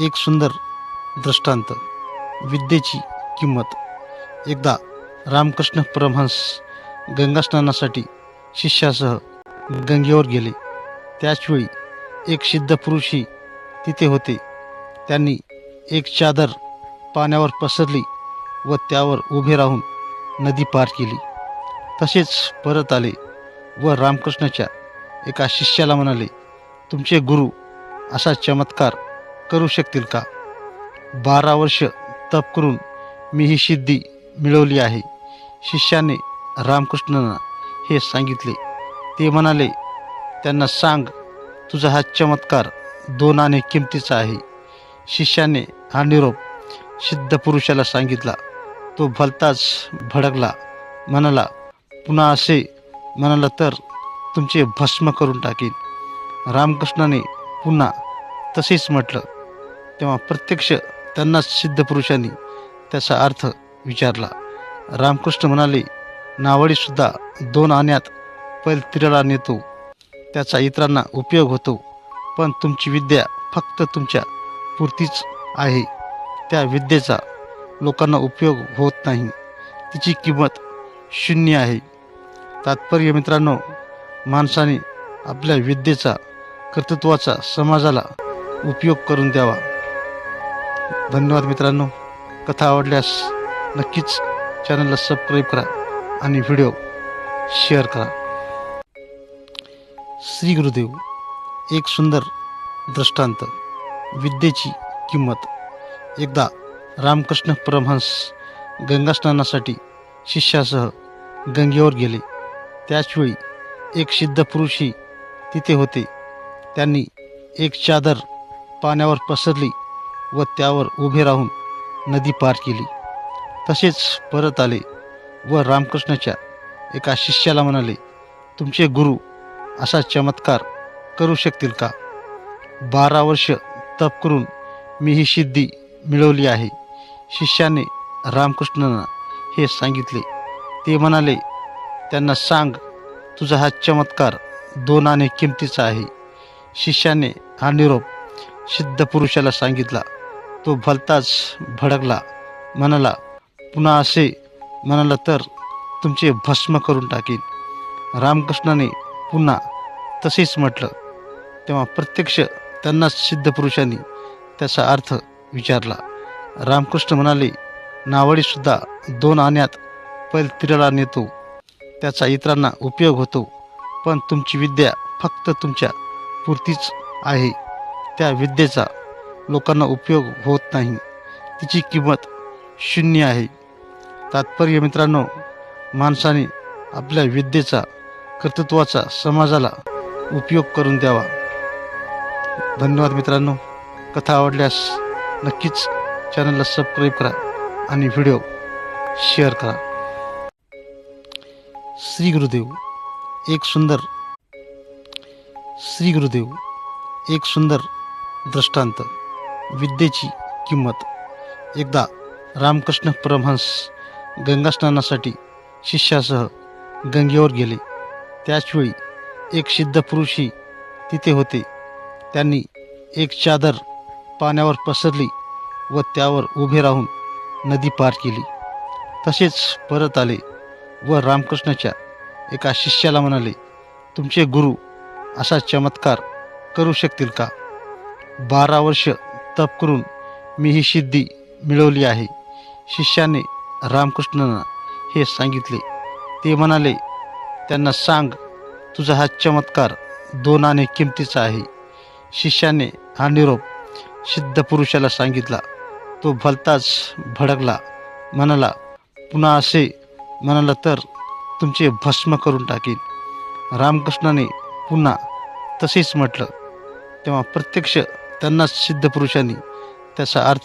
एक सुंदर दृष्टांत विद्येची किंमत. एकदा रामकृष्ण परमहंस गंगास्नानासाठी शिष्यासह गंगेवर गेले. त्याचवेळी एक सिद्ध पुरुषही तिथे होते. त्यांनी एक चादर पाण्यावर पसरली व त्यावर उभे राहून नदी पार केली. तसेच परत आले व रामकृष्णाच्या एका शिष्याला म्हणाले तुमचे गुरु असा चमत्कार करू शकतील का? बारा वर्ष तप करून मी ही सिद्धी मिळवली आहे. शिष्याने रामकृष्णांना हे सांगितले. ते म्हणाले त्यांना सांग तुझा हा चमत्कार दोन आणे किमतीचा आहे. शिष्याने हा निरोप सिद्ध पुरुषाला सांगितला. तो भलताच भडकला म्हणाला पुन्हा असे म्हणाला तर तुमचे भस्म करून टाकेन. रामकृष्णाने पुन्हा तसेच म्हटलं. तेव्हा प्रत्यक्ष त्यांनाच सिद्ध पुरुषांनी त्याचा अर्थ विचारला. रामकृष्ण म्हणाले नावडीसुद्धा दोन आण्यात पैल तिरला नेतो. त्याचा इतरांना उपयोग होतो. पण तुमची विद्या फक्त तुमच्या पुरतीच आहे. त्या विद्येचा लोकांना उपयोग होत नाही. तिची किंमत शून्य आहे. तात्पर्य मित्रांनो माणसाने आपल्या विद्येचा कर्तृत्वाचा समाजाला उपयोग करून द्यावा. धन्यवाद मित्रांनो. कथा आवडल्यास नक्कीच चॅनलला सबस्क्राईब करा आणि व्हिडिओ शेअर करा. श्री गुरुदेव एक सुंदर दृष्टांत. विद्येची किंमत. एकदा रामकृष्ण परमहंस गंगास्नानासाठी शिष्यासह गंगेवर गेले. त्याचवेळी एक सिद्ध पुरुषही तिथे होते. त्यांनी एक चादर पाण्यावर पसरली व त्यावर उभे राहून नदी पार केली. तसेच परत आले व रामकृष्णाच्या एका शिष्याला म्हणाले तुमचे गुरु असा चमत्कार करू शकतील का? बारा वर्ष तप करून मी ही सिद्धी मिळवली आहे. शिष्याने रामकृष्णांना हे सांगितले. ते म्हणाले त्यांना सांग तुझा हा चमत्कार दोन आणे किमतीचा आहे. शिष्याने हा निरोप सिद्ध पुरुषाला सांगितला. तो भलताच भडकला. म्हणाला पुन्हा असे म्हणाला तर तुमचे भस्म करून टाकीन. रामकृष्णाने पुन्हा तसेच म्हटलं. तेव्हा प्रत्यक्ष त्यांनाच सिद्ध पुरुषांनी त्याचा अर्थ विचारला. रामकृष्ण म्हणाले नावडीसुद्धा दोन आण्यात पैल तिराला नेतो. त्याचा इतरांना उपयोग होतो. पण तुमची विद्या फक्त तुमच्या पुरतीच आहे. त्या विद्येचा लोकांना उपयोग होत नाही. तिची किंमत शून्य आहे. तात्पर्य मित्रांनो माणसाने आपल्या विद्येचा कर्तृत्वाचा समाजाला उपयोग करून द्यावा. धन्यवाद मित्रांनो. कथा आवडल्यास नक्कीच चॅनलला सबस्क्राईब करा आणि व्हिडिओ शेअर करा. श्री गुरुदेव एक सुंदर श्री गुरुदेव एक सुंदर दृष्टांत. विद्येची किंमत. एकदा रामकृष्ण परमहंस गंगास्नानासाठी शिष्यासह गंगेवर गेले. त्याचवेळी एक सिद्ध पुरुषही तिथे होते. त्यांनी एक चादर पाण्यावर पसरली व त्यावर उभे राहून नदी पार केली. तसेच परत आले व रामकृष्णाच्या एका शिष्याला म्हणाले तुमचे गुरु असा चमत्कार करू शकतील का? बारा वर्ष तप करून मी ही सिद्धी मिळवली आहे. शिष्याने रामकृष्णांना हे सांगितले. ते म्हणाले त्यांना सांग तुझा हा चमत्कार दोन आणि किमतीचा आहे. शिष्याने हा निरोप सिद्ध पुरुषाला सांगितला. तो भलताच भडकला. म्हणाला पुन्हा असे म्हणाला तर तुमचे भस्म करून टाकेन. रामकृष्णाने पुन्हा तसेच म्हटलं. तेव्हा प्रत्यक्ष त्यांना सिद्ध पुरुषांनी त्याचा अर्थ